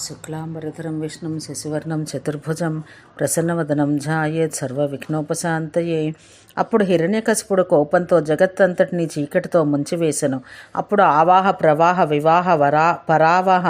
శుక్లాంబరధరం విష్ణుం శశివర్ణం చతుర్భుజం ప్రసన్నవదనం ఝాయేత్ సర్వ విఘ్నోపశాంతయే అప్పుడు హిరణ్యకశపుడు కోపంతో జగత్తంతటిని చీకటితో ముంచివేశను అప్పుడు ఆవాహ ప్రవాహ వివాహ వరా పరావాహ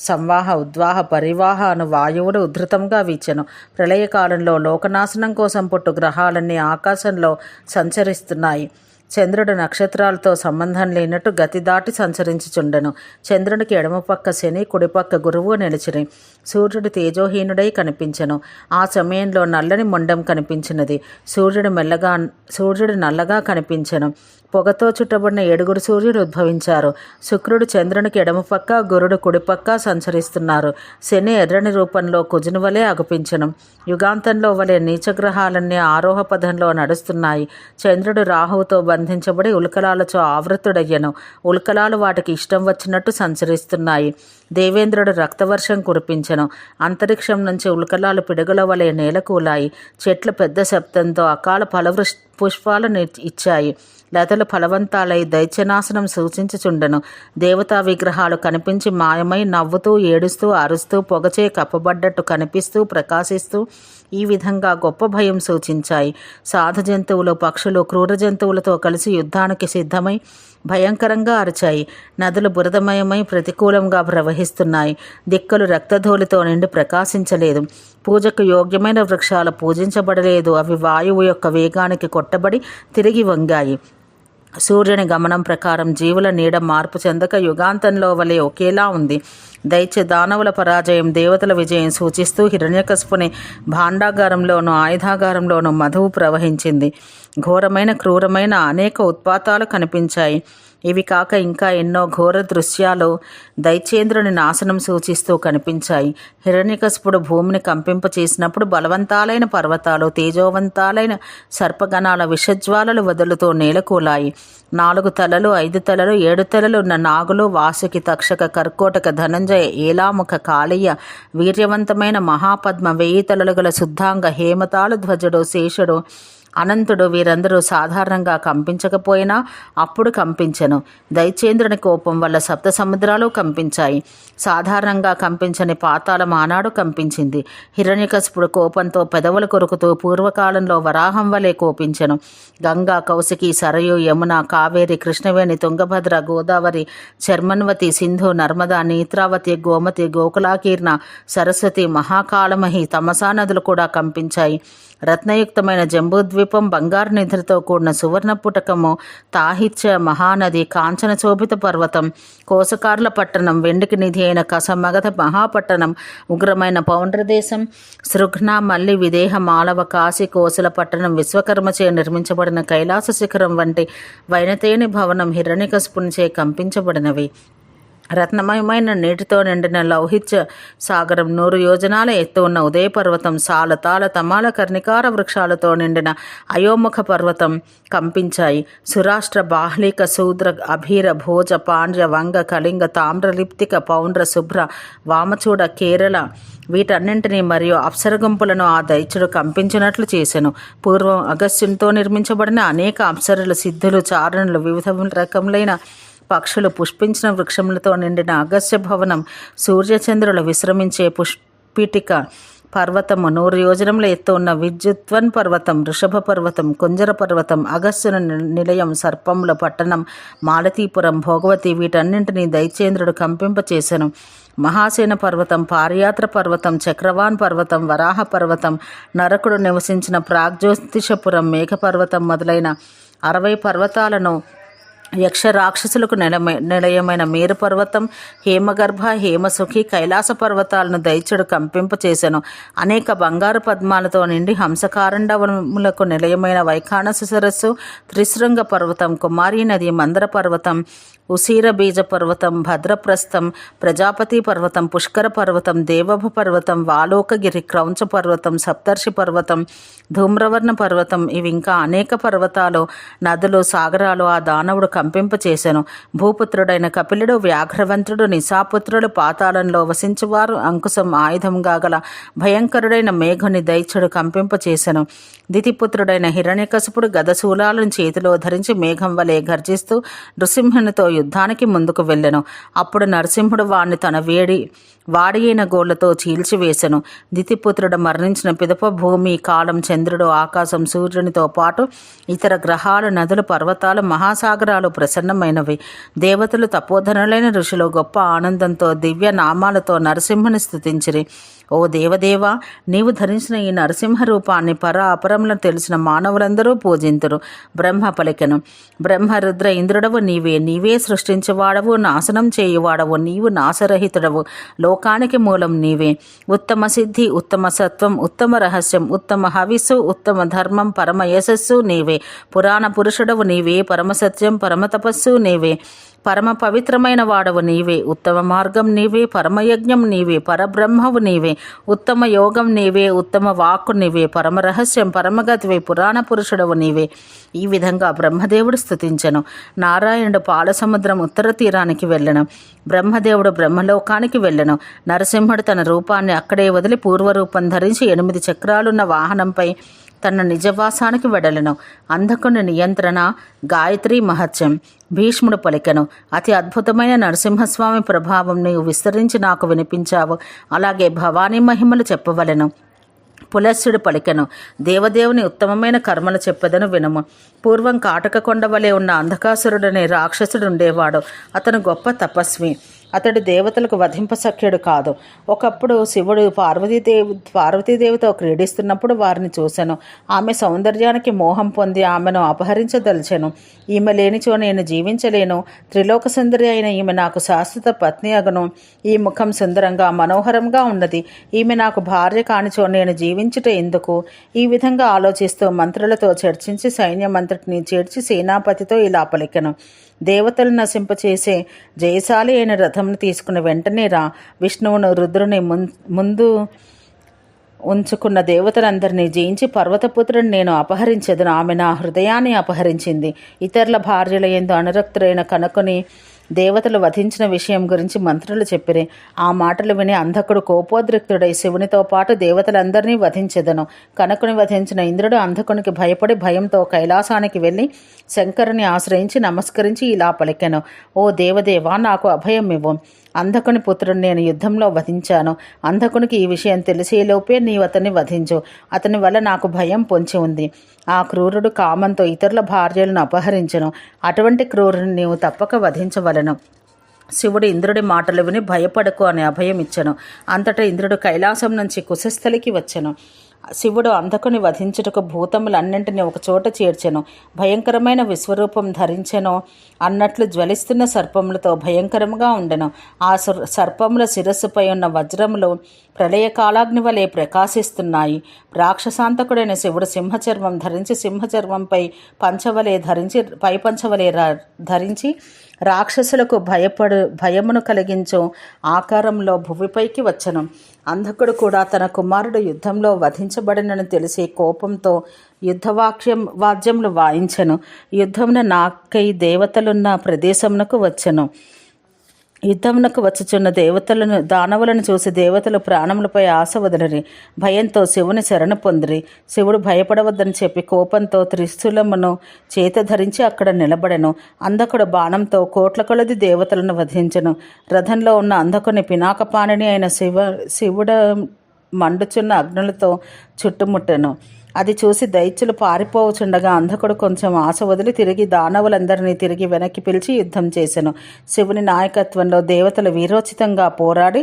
సంవాహ ఉద్వాహ పరివాహ అను వాయువులు ఉధృతంగా వీచెను. ప్రళయకాలంలో లోకనాశనం కోసం పుట్టు గ్రహాలన్నీ ఆకాశంలో సంచరిస్తున్నాయి. చంద్రుడు నక్షత్రాలతో సంబంధం లేనట్టు గతి దాటి సంచరించుచుండెను. చంద్రునికి ఎడమపక్క శని కుడిపక్క గురువు నిలిచిరి. సూర్యుడు తేజోహీనుడై కనిపించెను. ఆ సమయంలో నల్లని మొండం కనిపించినది. సూర్యుడు మెల్లగా సూర్యుడు నల్లగా కనిపించెను. పొగతో చుట్టబడిన ఏడుగురు సూర్యుడు ఉద్భవించారు. శుక్రుడు చంద్రునికి ఎడమపక్క గురుడు కుడిపక్క సంచరిస్తున్నారు. శని ఎర్రని రూపంలో కుజుని వలె అగుపించను. యుగాంతంలో వలె నీచగ్రహాలన్నీ ఆరోహ పదంలో నడుస్తున్నాయి. చంద్రుడు రాహువుతో బంధించబడి ఉల్కలాలతో ఆవృతుడయ్యను. ఉల్కలాలు వాటికి ఇష్టం వచ్చినట్టు సంచరిస్తున్నాయి. దేవేంద్రుడు రక్తవర్షం కురిపించెను. అంతరిక్షం నుంచి ఉల్కలాలు పిడుగుల వలె నేలకూలాయి. చెట్లు పెద్ద శబ్దంతో అకాల ఫలవృష్ పుష్పాలను ఇచ్చాయి. లతలు ఫలవంతాలై దైత్యనాశనం సూచించుచుండెను. దేవతా విగ్రహాలు కనిపించి మాయమై నవ్వుతూ ఏడుస్తూ అరుస్తూ పొగచే కప్పబడ్డట్టు కనిపిస్తూ ప్రకాశిస్తూ ఈ విధంగా గొప్ప భయం సూచించాయి. సాధు జంతువులు పక్షులు క్రూర జంతువులతో కలిసి యుద్ధానికి సిద్ధమై భయంకరంగా అరిచాయి. నదులు బురదమయమై ప్రతికూలంగా ప్రవహిస్తున్నాయి. దిక్కులు రక్తధూళితో నిండి ప్రకాశించలేదు. పూజకు యోగ్యమైన వృక్షాలు పూజించబడలేదు. అవి వాయువు యొక్క వేగానికి కొట్టబడి తిరిగి వంగాయి. సూర్యుని గమనం ప్రకారం జీవుల నీడ మార్పు చెందక యుగాంతంలో వలె ఒకేలా ఉంది. దైత్య దానవుల పరాజయం దేవతల విజయం సూచిస్తూ హిరణ్యకశపుని భాండాగారంలోనూ ఆయుధాగారంలోనూ మధువు ప్రవహించింది. ఘోరమైన క్రూరమైన అనేక ఉత్పాతాలు కనిపించాయి. ఇవి కాక ఇంకా ఎన్నో ఘోర దృశ్యాలు దైత్యేంద్రుని నాశనం సూచిస్తూ కనిపించాయి. హిరణ్యకశపుడు భూమిని కంపింప చేసినప్పుడు బలవంతాలైన పర్వతాలు తేజోవంతాలైన సర్పగణాల విషజ్వాలలు వదులుతూ నేలకూలాయి. నాలుగు తలలు ఐదు తలలు ఏడు తలలు ఉన్న నాగులు వాసుకి తక్షక కర్కోటక ధనంజయ ఏలాముఖ కాళీయ వీర్యవంతమైన మహాపద్మ వెయ్యి తలలు గల శుద్ధాంగ హేమతాళు ధ్వజుడు శేషుడు అనంతుడు వీరందరూ సాధారణంగా కంపించకపోయినా అప్పుడు కంపించెను. దైచేంద్రుని కోపం వల్ల సప్త సముద్రాలు కంపించాయి. సాధారణంగా కంపించని పాతాల మానాడు కంపించింది. హిరణ్యకశపుడు కోపంతో పెదవులు కొరుకుతూ పూర్వకాలంలో వరాహం వలె కోపించెను. గంగా కౌశికి సరయు యమున కావేరి కృష్ణవేణి తుంగభద్ర గోదావరి చర్మన్వతి సింధు నర్మదా నేత్రావతి గోమతి గోకులాకీర్ణ సరస్వతి మహాకాళమహి తమసా నదులు కూడా కంపించాయి. రత్నయుక్తమైన జంబూద్వీపం బంగారు నిధులతో కూడిన సువర్ణ పుటకము తాహిత్య మహానది కాంచన శోభిత పర్వతం కోసకార్ల పట్టణం వెండికి నిధి అయిన కసమగధ మహాపట్టణం ఉగ్రమైన పౌండ్రదేశం సృఘ్న మల్లి విదేహ మాలవ కాశీ కోసల పట్టణం విశ్వకర్మచే నిర్మించబడిన కైలాస శిఖరం వంటి వైనతేని భవనం హిరణ్యకశపునిచే కంపించబడినవి. రత్నమయమైన నీటితో నిండిన లౌహిత్య సాగరం నూరు యోజనాల ఎత్తు ఉన్న ఉదయపర్వతం సాల తాళ తమాల కర్ణికార వృక్షాలతో నిండిన అయోముఖ పర్వతం కంపించాయి. సురాష్ట్ర బాహ్లిక శూద్ర అభీర భోజ పాండ్య వంగ కళింగ తామ్రలిప్తిక పౌండ్ర శుభ్ర వామచూడ కేరళ వీటన్నింటినీ మరియు అప్సరగుంపులను ఆ దైత్యుడు కంపించినట్లు చేశాను పూర్వం అగస్త్యంతో నిర్మించబడిన అనేక అప్సరులు సిద్ధులు చారణలు వివిధ రకములైన పక్షులు పుష్పించిన వృక్షములతో నిండిన అగస్య భవనం సూర్యచంద్రులు విశ్రమించే పుష్పిటిక పర్వతము నూరు యోజనముల ఎత్తు ఉన్న విద్యుత్వన్ పర్వతం ఋషభ పర్వతం కుంజర పర్వతం అగస్త్యున నిలయం సర్పముల పట్టణం మాలతీపురం భోగవతి వీటన్నింటినీ దైచేంద్రుడు కంపింపచేశాను మహాసేన పర్వతం పారియాత్ర పర్వతం చక్రవాన్ పర్వతం వరాహ పర్వతం నరకుడు నివసించిన ప్రాగ్జ్యోతిషపురం మేఘపర్వతం మొదలైన అరవై పర్వతాలను యక్ష రాక్షసులకు నిలమ నిలయమైన మేరు పర్వతం హేమగర్భ హేమసుఖి కైలాస పర్వతాలను దైచుడు కంపింప చేశాను అనేక బంగారు పద్మాలతో నిండి హంసకారండవములకు నిలయమైన వైఖానస సరస్సు త్రిశృంగ పర్వతం కుమారీ నది మందర పర్వతం ఉసీరబీజ పర్వతం భద్రప్రస్థం ప్రజాపతి పర్వతం పుష్కర పర్వతం దేవభ పర్వతం వాలోకగిరి క్రౌంచ పర్వతం సప్తర్షి పర్వతం ధూమ్రవర్ణ పర్వతం ఇవి ఇంకా అనేక పర్వతాలు నదులు సాగరాలు ఆ దానవుడు కంపింపచేశాను భూపుత్రుడైన కపిలుడు వ్యాఘ్రవంతుడు నిశాపుత్రుడు పాతాళంలో వసించువారు అంకుశం ఆయుధంగా గల భయంకరుడైన మేఘుని దైత్యుడు కంపింపచేశాను దితిపుత్రుడైన హిరణ్యకశపుడు గదశూలాలను చేతిలో ధరించి మేఘం వలె గర్జిస్తూ నృసింహునితో యుద్ధానికి ముందుకు వెళ్ళెను. అప్పుడు నరసింహుడు వాణ్ణి తన వేడి వాడియైన గోళ్ళతో చీల్చివేశను దితిపుత్రుడు మరణించిన పిదప భూమి కాలం చంద్రుడు ఆకాశం సూర్యునితో పాటు ఇతర గ్రహాలు నదులు పర్వతాలు మహాసాగరాలు ప్రసన్నమైనవి. దేవతలు తపోధనులైన ఋషులు గొప్ప ఆనందంతో దివ్య నామాలతో నరసింహుని స్థుతించిరి ఓ దేవదేవా నీవు ధరించిన ఈ నరసింహ రూపాన్ని పర అపరములను తెలిసిన మానవులందరూ పూజింతురు. బ్రహ్మ పలికెను. బ్రహ్మ రుద్ర ఇంద్రుడవు నీవే నీవే సృష్టించేవాడవు నాశనం చేయువాడవు నీవు నాశరహితుడవు. లోకానికి మూలం నీవే. ఉత్తమ సిద్ధి ఉత్తమ సత్వం ఉత్తమ రహస్యం ఉత్తమ హవిస్సు ఉత్తమ ధర్మం పరమ యశస్సు నీవే. పురాణ పురుషుడవు నీవే పరమ సత్యం పరమ తపస్సు నీవే. పరమ పవిత్రమైన వాడవు నీవే ఉత్తమ మార్గం నీవే పరమయజ్ఞం నీవే పరబ్రహ్మవు నీవే ఉత్తమ యోగం నీవే ఉత్తమ వాక్కు నీవే పరమ రహస్యం పరమగతివే పురాణ పురుషుడవు నీవే. ఈ విధంగా బ్రహ్మదేవుడు స్థుతించను నారాయణుడు పాలసముద్రం ఉత్తర తీరానికి వెళ్ళను. బ్రహ్మదేవుడు బ్రహ్మలోకానికి వెళ్ళను. నరసింహుడు తన రూపాన్ని అక్కడే వదిలి పూర్వరూపం ధరించి ఎనిమిది చక్రాలున్న వాహనంపై తన నిజవాసానికి వెడలను. అంధకుని నియంత్రణ గాయత్రి మహత్యం. భీష్ముడు పలికెను అతి అద్భుతమైన నరసింహస్వామి ప్రభావం నీవు విస్తరించి నాకు వినిపించావు. అలాగే భవానీ మహిమలు చెప్పవలెను. పులస్సుడు పలికెను దేవదేవుని ఉత్తమమైన కర్మలు చెప్పదను వినము. పూర్వం కాటక కొండ వలె ఉన్న అంధకాసురుడనే రాక్షసుడు ఉండేవాడు అతను గొప్ప తపస్వి. అతడు దేవతలకు వధింపసఖ్యుడు కాదు. ఒకప్పుడు శివుడు పార్వతీదేవి పార్వతీదేవితో క్రీడిస్తున్నప్పుడు వారిని చూశాను ఆమె సౌందర్యానికి మోహం పొంది ఆమెను అపహరించదలిచాను. ఈమె లేనిచో నేను జీవించలేను. త్రిలోక సుందరి అయిన ఈమె నాకు శాశ్వత పత్ని అగను. ఈ ముఖం సుందరంగా మనోహరంగా ఉన్నది. ఈమె నాకు భార్య కానిచో నేను జీవించుట ఎందుకు? ఈ విధంగా ఆలోచిస్తూ మంత్రులతో చర్చించి సైన్యమంతటిని చేర్చి సేనాపతితో ఇలా పలికెను. దేవతలు నశింపచేసే జయశాలి అయిన రథమును తీసుకున్న వెంటనే రా. విష్ణువును రుద్రుని ముం- ముందు ఉంచుకున్న దేవతలందరినీ జయించి పర్వతపుత్రుని నేను అపహరించదును. ఆమె నా హృదయాన్ని అపహరించింది. ఇతరుల భార్యల ఎందు అనురక్తులైన కనుకొని దేవతలు వధించిన విషయం గురించి మంత్రులు చెప్పిరి. ఆ మాటలు విని అంధకుడు కోపోద్రిక్తుడై శివునితో పాటు దేవతలందరినీ వధించెదను. కనకుని వధించిన ఇంద్రుడు అంధకునికి భయపడి భయంతో కైలాసానికి వెళ్ళి శంకరుని ఆశ్రయించి నమస్కరించి ఇలా పలికెను. ఓ దేవదేవా నాకు అభయం ఇవ్వు అంధకుని పుత్రుని నేను యుద్ధంలో వధించాను. అంధకునికి ఈ విషయం తెలిసేలోపే నీవు అతన్ని వధించు. అతని వల్ల నాకు భయం పొంచి ఉంది. ఆ క్రూరుడు కామంతో ఇతరుల భార్యలను అపహరించను. అటువంటి క్రూరుని నీవు తప్పక వధించవలను. శివుడు ఇంద్రుడి మాటలు విని భయపడకు అని అభయం ఇచ్చను అంతటా ఇంద్రుడు కైలాసం నుంచి కుశస్థలికి వచ్చెను. శివుడు అంధకుని వధించుటకు భూతములన్నింటినీ ఒకచోట చేర్చెను. భయంకరమైన విశ్వరూపం ధరించెను అన్నట్లు జ్వలిస్తున్న సర్పములతో భయంకరంగా ఉండెను. ఆ సర్పముల శిరస్సుపై ఉన్న వజ్రములు ప్రళయకాలాగ్ని వలె ప్రకాశిస్తున్నాయి. రాక్షసాంతకుడైన శివుడు సింహచర్మం ధరించి సింహచర్మంపై పంచవలే ధరించి పై పంచవలే ధరించి రాక్షసులకు భయపడు భయమును కలిగించు ఆకారంలో భువిపైకి వచ్చను. అంధకుడు కూడా తన కుమారుడు యుద్ధంలో వధించబడినని తెలిసి కోపంతో యుద్ధవాక్యం వాద్యములు వాయించెను. యుద్ధమున నాకై దేవతలున్న ప్రదేశమునకు వచ్చెను. యుద్ధమునకు వచ్చుచున్న దేవతలను దానవులను చూసి దేవతలు ప్రాణములపై ఆశ వదలరి. భయంతో శివుని శరణ పొందిరి. శివుడు భయపడవద్దని చెప్పి కోపంతో త్రిశూలమును చేత ధరించి అక్కడ నిలబడెను. అంధకుడు బాణంతో కోట్ల కొలది దేవతలను వధించెను. రథంలో ఉన్న అంధకుని పినాకపాణిని అయిన శివ శివుడు మండుచున్న అగ్నులతో చుట్టుముట్టెను. అది చూసి దైత్యులు పారిపోవచుండగా అంధకుడు కొంచెం ఆశ వదిలి తిరిగి దానవులందరినీ తిరిగి వెనక్కి పిలిచి యుద్ధం చేశాను శివుని నాయకత్వంలో దేవతలు వీరోచితంగా పోరాడి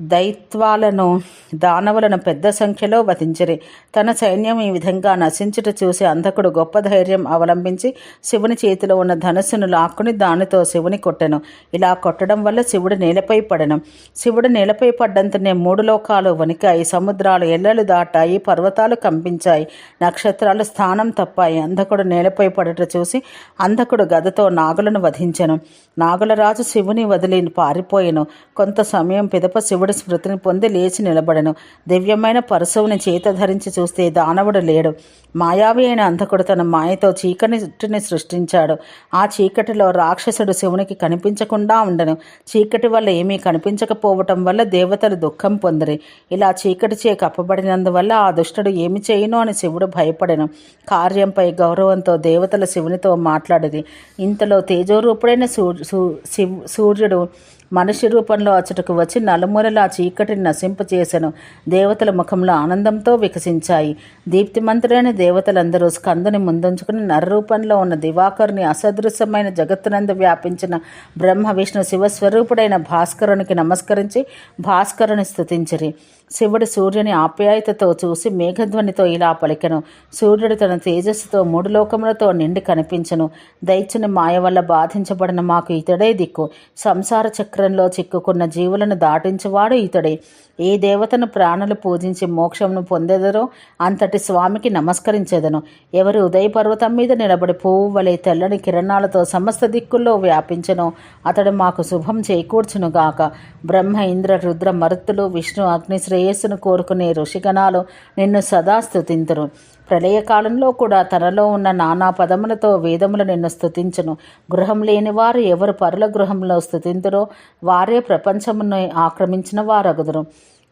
దైత్వాలను దానవులను పెద్ద సంఖ్యలో వధించిరి. తన సైన్యం ఈ విధంగా నశించుట చూసి అంధకుడు గొప్ప ధైర్యం అవలంబించి శివుని చేతిలో ఉన్న ధనుస్సును లాక్కుని దానితో శివుని కొట్టెను. ఇలా కొట్టడం వల్ల శివుడు నేలపై పడెను. శివుడు నేలపై పడ్డంతనే మూడు లోకాలు వణికాయి. సముద్రాలు ఎల్లలు దాటాయి. పర్వతాలు కంపించాయి. నక్షత్రాలు స్థానం తప్పాయి. అంధకుడు నేలపై పడట చూసి అంధకుడు గదతో నాగులను వధించెను. నాగుల రాజు శివుని వదిలి పారిపోయెను. కొంత సమయం పిదప శివుడు స్మృతిని పొంది లేచి నిలబడను. దివ్యమైన పరశువుని చేత ధరించి చూస్తే దానవుడు లేడు. మాయావి అయిన అంధకుడు తన మాయతో చీకటిని సృష్టించాడు. ఆ చీకటిలో రాక్షసుడు శివునికి కనిపించకుండా ఉండను. చీకటి వల్ల ఏమీ కనిపించకపోవటం వల్ల దేవతలు దుఃఖం పొందిరి. ఇలా చీకటి చే కప్పబడినందువల్ల ఆ దుష్టుడు ఏమి చేయను అని శివుడు భయపడను. కార్యంపై గౌరవంతో దేవతల శివునితో మాట్లాడిరి. ఇంతలో తేజోరూపుడైన సూ సూ శివ్ సూర్యుడు మనిషి రూపంలో అచ్చటకు వచ్చి నలుమూలలా చీకటిని నశింపచేసెను దేవతల ముఖంలో ఆనందంతో వికసించాయి. దీప్తిమంతులైన దేవతలందరూ స్కందుని ముందుంచుకుని నరరూపంలో ఉన్న దివాకరుని అసదృశ్యమైన జగత్తునందు వ్యాపించిన బ్రహ్మ విష్ణు శివస్వరూపుడైన భాస్కరునికి నమస్కరించి భాస్కరుని స్థుతించిరి శివుడు సూర్యుని ఆప్యాయతతో చూసి మేఘధ్వనితో ఇలా పలికెను. సూర్యుడు తన తేజస్సుతో మూడు లోకములతో నిండి కనిపించను. దైత్యుని మాయ వల్ల బాధించబడిన మాకు ఇతడే దిక్కు. సంసార చక్రంలో చిక్కుకున్న జీవులను దాటించువాడు ఇతడే. ఏ దేవతను ప్రాణులు పూజించి మోక్షమును పొందెదరో అంతటి స్వామికి నమస్కరించెదను. ఎవరు ఉదయ పర్వతం మీద నిలబడి పువ్వు వలె తెల్లని కిరణాలతో సమస్త దిక్కుల్లో వ్యాపించను. అతడు మాకు శుభం చేకూర్చునుగాక. బ్రహ్మ ఇంద్ర రుద్ర మరుత్తులు విష్ణు అగ్నిశ్రీ శ్రేయస్సును కోరుకునే ఋషిగణాలు నిన్ను సదా స్థుతింతురు ప్రళయకాలంలో కూడా తనలో ఉన్న నానా పదములతో వేదములు నిన్ను స్థుతించును గృహం లేని వారు ఎవరు పరుల గృహంలో స్థుతింతురో వారే ప్రపంచమును ఆక్రమించిన వారగుదురు.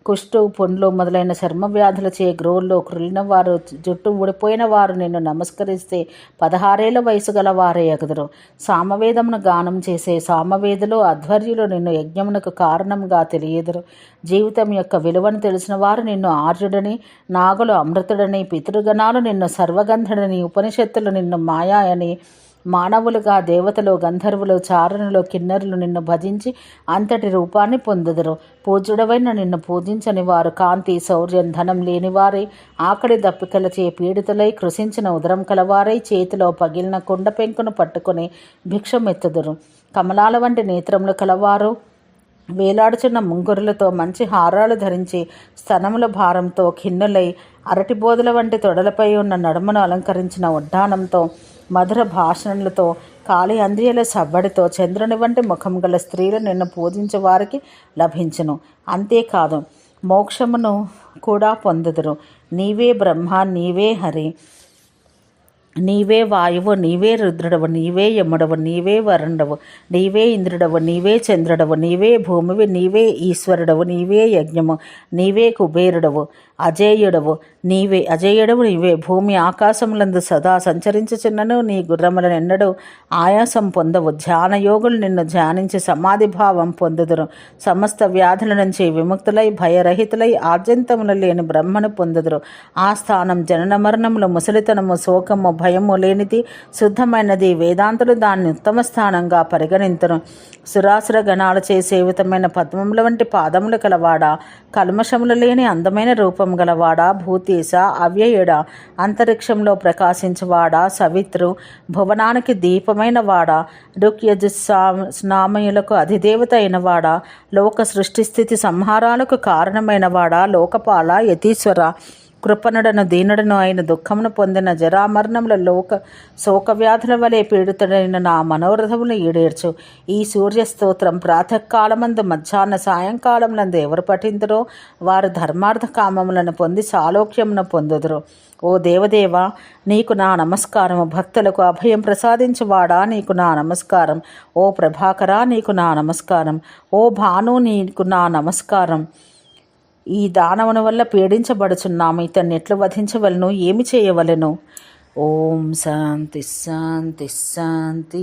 కుష్టు పుండ్లు మొదలైన చర్మ వ్యాధులచే గ్రోల్లో కృలిన వారు జుట్టు ఊడిపోయిన వారు నిన్ను నమస్కరిస్తే పదహారేళ్ళ వయసు గల వారే ఎగుదురు. సామవేదమును గానం చేసే సామవేదులు అధ్వర్యులు నిన్ను యజ్ఞమునకు కారణంగా తెలియదురు. జీవితం యొక్క విలువను తెలిసిన వారు నిన్ను ఆర్యుడని నాగులు అమృతుడని పితృగణాలు నిన్ను సర్వగంధుడని ఉపనిషత్తులు నిన్ను మాయా అని మానవులుగా దేవతలు గంధర్వులు చారణులు కిన్నరులు నిన్ను భజించి అంతటి రూపాన్ని పొందుదురు. పూజ్యుడవైన నిన్ను పూజించని వారు కాంతి శౌర్యం ధనం లేనివారై ఆకడి దప్పికలచే పీడితులై కృషించిన ఉదరం కలవారై చేతిలో పగిలిన కుండ పెంకును పట్టుకుని భిక్షమెత్తుదురు. కమలాల వంటి నేత్రములు కలవారు. వేలాడుచున్న ముంగురులతో మంచి హారాలు ధరించి స్తనముల భారంతో ఖిన్నులై అరటిబోధల వంటి తొడలపై ఉన్న నడుమును అలంకరించిన ఉడ్డానంతో మధుర భాషణలతో కాళీ అంద్రియల సవ్వడితో చంద్రుని వంటి ముఖం గల స్త్రీలు నిన్ను పూజించే వారికి లభించును. అంతేకాదు మోక్షమును కూడా పొందుదురు. నీవే బ్రహ్మ నీవే హరి నీవే వాయువు నీవే రుద్రుడవు నీవే యముడవు నీవే వరుణుడవు నీవే ఇంద్రుడవు నీవే చంద్రుడవు నీవే భూమివి నీవే ఈశ్వరుడవు నీవే యజ్ఞము నీవే కుబేరుడవు. అజేయుడవు. నీవే అజేయుడవు నీవే. భూమి ఆకాశములందు సదా సంచరించుచున్నను. నీ గుర్రములనెన్నడు ఆయాసం పొందవు. ధ్యానయోగులు నిన్ను ధ్యానించి సమాధి భావం పొందుదురు. సమస్త వ్యాధుల నుంచి విముక్తులై భయరహితులై ఆద్యంతములు లేని బ్రహ్మను పొందుదురు. ఆ స్థానం జనన మరణములు ముసలితనము శోకము భయము లేనిది శుద్ధమైనది. వేదాంతులు దాన్ని ఉత్తమ స్థానంగా పరిగణింతును సురాసుర గణాలచే చేసేవితమైన పద్మముల వంటి పాదములు కలవాడా? కల్మషములు లేని అందమైన రూపం గలవాడా భూతీశ అవ్యయుడ అంతరిక్షంలో ప్రకాశించువాడా సవిత్రు భువనానికి దీపమైన వాడా రుక్యజుస్నామయులకు అధిదేవత అయినవాడా లోక సృష్టిస్థితి సంహారాలకు కారణమైనవాడా లోకపాల యతీశ్వర కృపణుడను దీనుడను అయిన దుఃఖమును పొందిన జరామరణముల లోక శోకవ్యాధుల వలె పీడితుడైన నా మనోరథములు ఈడేర్చు. ఈ సూర్యస్తోత్రం ప్రాతకాలమందు మధ్యాహ్న సాయంకాలములందు ఎవరు పఠింతురో వారు ధర్మార్థ కామములను పొంది సాలోక్యమును పొందుదురు. ఓ దేవదేవ నీకు నా నమస్కారము భక్తులకు అభయం ప్రసాదించువాడా? నీకు నా నమస్కారం. ఓ ప్రభాకరా నీకు నా నమస్కారం. ఓ భాను నీకు నా నమస్కారం. ఈ దానవుని వల్ల పీడించబడుచున్నాము. ఇతన్ని ఎట్లు వధించవలను? ఏమి చేయవలను? ఓం శాంతి శాంతి శాంతి.